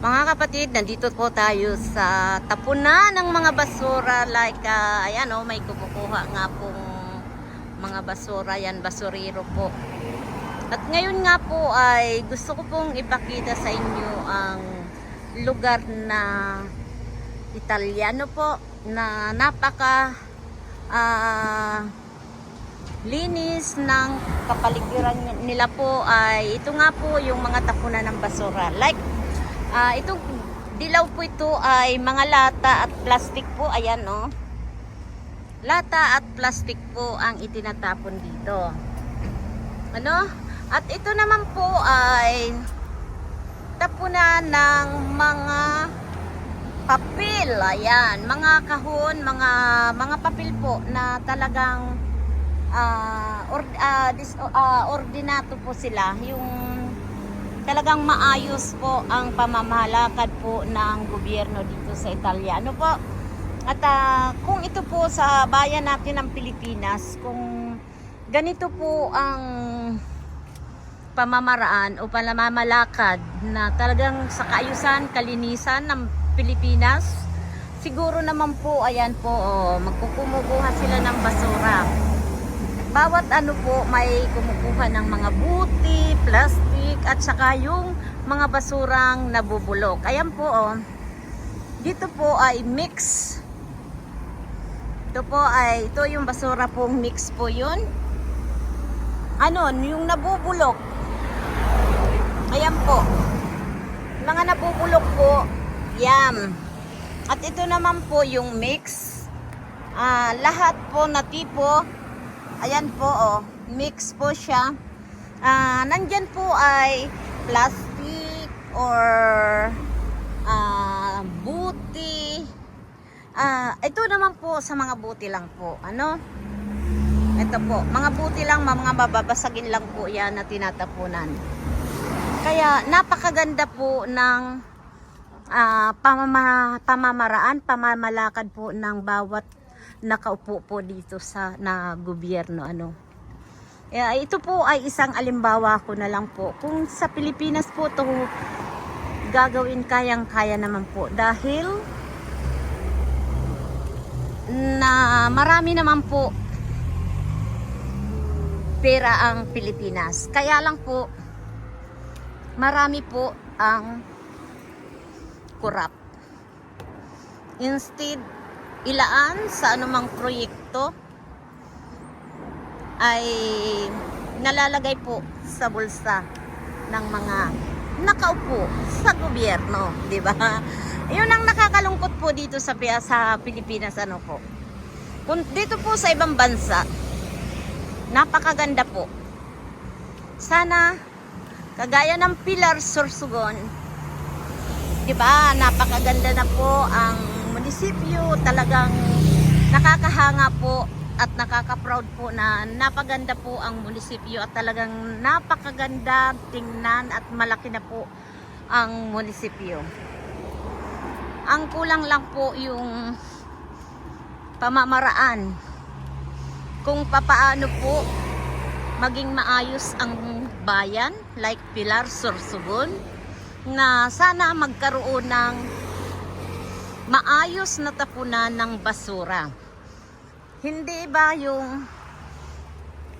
Mga kapatid, nandito po tayo sa tapunan ng mga basura like ah, ayan oh, may kumukuha nga pong mga basura yan, basurero po. At ngayon nga po ay gusto ko pong ipakita sa inyo ang lugar na Italiano po na napaka ah, linis ng kapaligiran nila po ay ito nga po yung mga tapunan ng basura. Like Ah, itong dilaw po ito ay mga lata at plastic po. Ayan, no? Lata at plastic po ang itinatapon dito. Ano? At ito naman po ay tapunan ng mga papel. Ayan, mga kahon, mga mga papel po na talagang ah, or, ah, dis, ah, ordinato po sila. Yung talagang maayos po ang pamamalakad po ng gobyerno dito sa Italiano po. At ah, kung ito po sa bayan natin ng Pilipinas, kung ganito po ang pamamaraan o pamamalakad na talagang sa kaayusan, kalinisan ng Pilipinas, siguro naman po, ayan po, oh, magkukumukuha sila ng basura bawat ano po may kumukuha ng mga buti, plastic at saka yung mga basurang nabubulok. Ayan po oh. Dito po ay mix. Ito po ay ito yung basura pong mix po 'yun. Ano, yung nabubulok. Ayan po. Mga nabubulok po. Yan. At ito naman po yung mix. Ah, lahat po na tipo Ayan po, oh. Mix po siya. Ah, nandyan po ay plastic or ah, buti. Ah, ito naman po sa mga buti lang po. Ano? Ito po, mga buti lang, mga bababasagin lang po yan na tinatapunan. Kaya napakaganda po ng ah, pamama, pamamaraan, pamamalakad po ng bawat nakaupo po dito sa na gobyerno ano. Eh, ito po ay isang alimbawa ko na lang po. Kung sa Pilipinas po to gagawin kayang-kaya naman po dahil na marami naman po pera ang Pilipinas. Kaya lang po marami po ang corrupt. Instead ilaan sa anumang proyekto ay nalalagay po sa bulsa ng mga nakaupo sa gobyerno, di ba? Yun ang nakakalungkot po dito sa sa Pilipinas ano po. Kung dito po sa ibang bansa, napakaganda po. Sana kagaya ng Pilar Sorsogon, di ba? Napakaganda na po ang munisipyo talagang nakakahanga po at nakaka-proud po na napaganda po ang munisipyo at talagang napakaganda tingnan at malaki na po ang munisipyo. Ang kulang lang po yung pamamaraan kung papaano po maging maayos ang bayan like Pilar Sorsogon na sana magkaroon ng maayos na tapunan ng basura. Hindi ba yung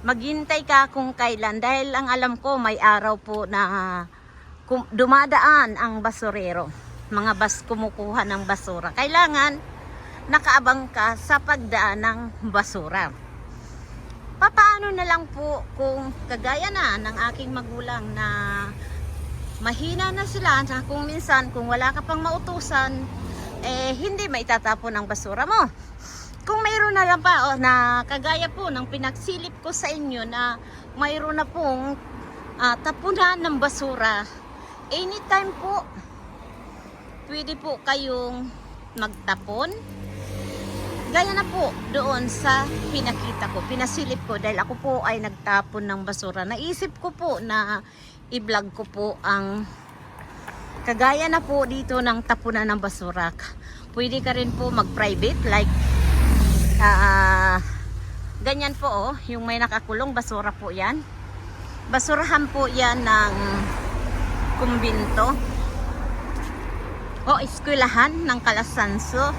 maghintay ka kung kailan dahil ang alam ko may araw po na dumadaan ang basurero. Mga bas kumukuha ng basura. Kailangan nakaabang ka sa pagdaan ng basura. Papaano na lang po kung kagaya na ng aking magulang na mahina na sila na kung minsan kung wala ka pang mautusan eh hindi maitatapon ang basura mo. Kung mayroon na lang pa oh, na kagaya po ng pinagsilip ko sa inyo na mayroon na pong ah, tapunan ng basura, anytime po pwede po kayong magtapon. Gaya na po doon sa pinakita ko, pinasilip ko dahil ako po ay nagtapon ng basura. Naisip ko po na i-vlog ko po ang Kagaya na po dito ng tapunan ng basura. Pwede ka rin po mag-private like ah ganyan po oh, yung may nakakulong basura po 'yan. Basurahan po 'yan ng kumbinto. o eskwelahan ng Kalasanso.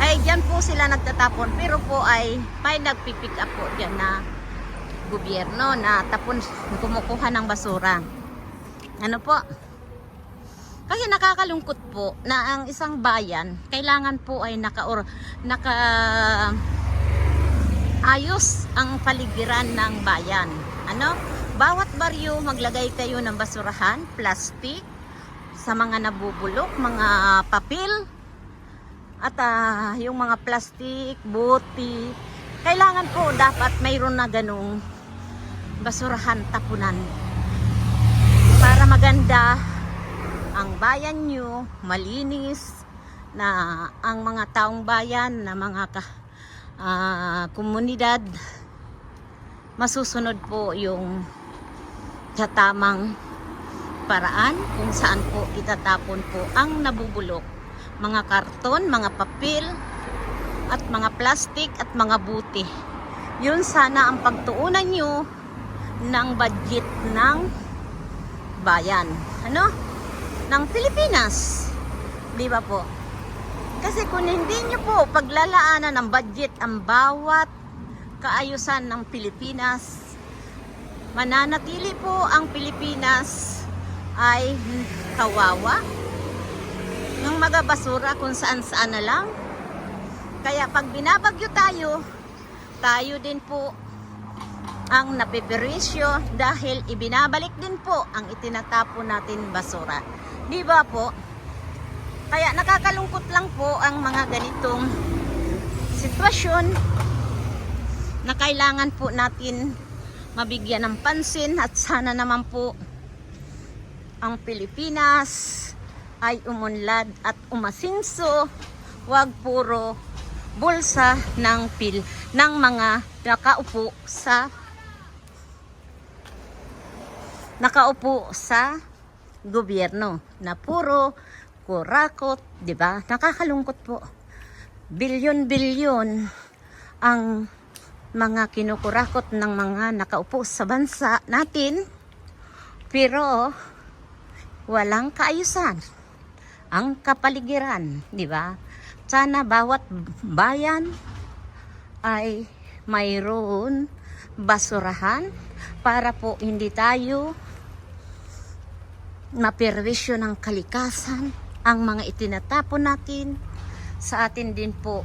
Ay, dyan po sila nagtatapon. Pero po ay may nagpipick up po dyan na gobyerno na tapon kumukuha ng basura. Ano po? Kasi nakakalungkot po na ang isang bayan kailangan po ay naka or naka ayos ang paligiran ng bayan. Ano? Bawat baryo maglagay kayo ng basurahan, plastic, sa mga nabubulok, mga papel, at ah, yung mga plastic, buti. Kailangan po dapat mayroon na ganung basurahan tapunan para maganda ang bayan nyo, malinis, na ang mga taong bayan, na mga ka, ah, komunidad, masusunod po yung sa tamang paraan kung saan po itatapon po ang nabubulok. Mga karton, mga papel, at mga plastic at mga buti. Yun sana ang pagtuunan nyo ng budget ng bayan. Ano? Ng Pilipinas. Di ba po? Kasi kung hindi nyo po paglalaanan ng budget ang bawat kaayusan ng Pilipinas, mananatili po ang Pilipinas ay kawawa ng mga basura kung saan saan na lang. Kaya pag binabagyo tayo, tayo din po ang napiperisyo dahil ibinabalik din po ang itinatapon natin basura. Di ba po? Kaya nakakalungkot lang po ang mga ganitong sitwasyon na kailangan po natin mabigyan ng pansin at sana naman po ang Pilipinas ay umunlad at umasingso wag puro bulsa ng pil ng mga nakaupo sa nakaupo sa gobyerno na puro kurakot, 'di ba? Nakakalungkot po. Bilyon-bilyon ang mga kinukurakot ng mga nakaupo sa bansa natin. Pero walang kaayusan ang kapaligiran, 'di ba? Sana bawat bayan ay mayroon basurahan para po hindi tayo maperwisyo ng kalikasan ang mga itinatapon natin. Sa atin din po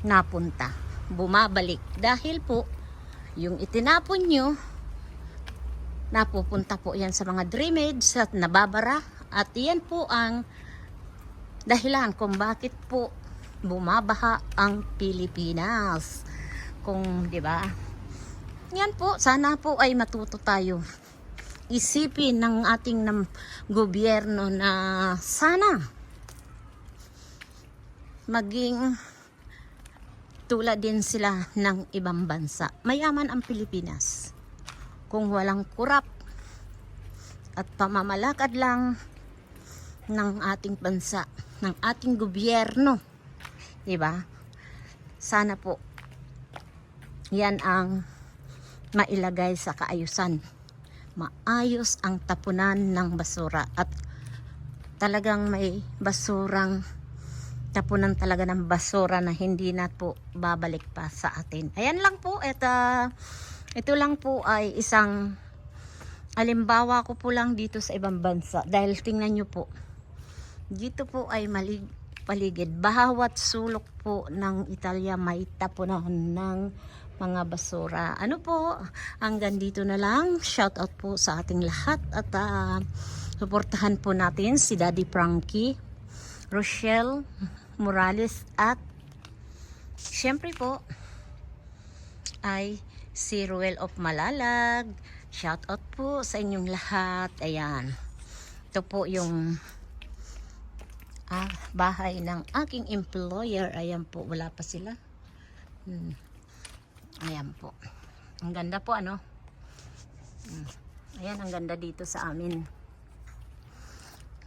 napunta bumabalik. Dahil po yung itinapon nyo napupunta po yan sa mga drainage at nababara. At yan po ang dahilan kung bakit po bumabaha ang Pilipinas. Kung di ba? Yan po sana po ay matuto tayo isipin ng ating nam gobyerno na sana maging tulad din sila ng ibang bansa. Mayaman ang Pilipinas. Kung walang kurap at pamamalakad lang ng ating bansa, ng ating gobyerno. 'Di ba? Sana po yan ang mailagay sa kaayusan maayos ang tapunan ng basura at talagang may basurang tapunan talaga ng basura na hindi na po babalik pa sa atin. Ayan lang po, ito, ito lang po ay isang alimbawa ko po lang dito sa ibang bansa dahil tingnan nyo po dito po ay malig, paligid bawat sulok po ng Italia may tapunan ng mga basura. Ano po, hanggang dito na lang. Shout out po sa ating lahat at uh, suportahan po natin si Daddy Frankie, Rochelle Morales at syempre po ay si Ruel of Malalag. Shout out po sa inyong lahat. Ayan. Ito po yung ah, bahay ng aking employer. Ayan po, wala pa sila. Hmm. Ayan po. Ang ganda po ano. Ayan ang ganda dito sa amin.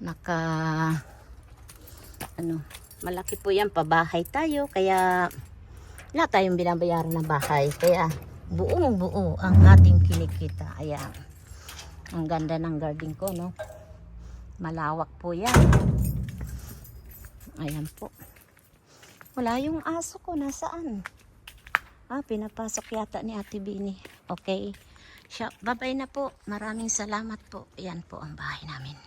Naka ano, malaki po yan pabahay tayo kaya wala tayong binabayaran na bahay. Kaya buong buo ang ating kinikita. Ayan. Ang ganda ng garden ko no. Malawak po yan. Ayan po. Wala yung aso ko. Nasaan? Ah, pinapasok yata ni Ate Bini. Okay. Babay na po. Maraming salamat po. Yan po ang bahay namin.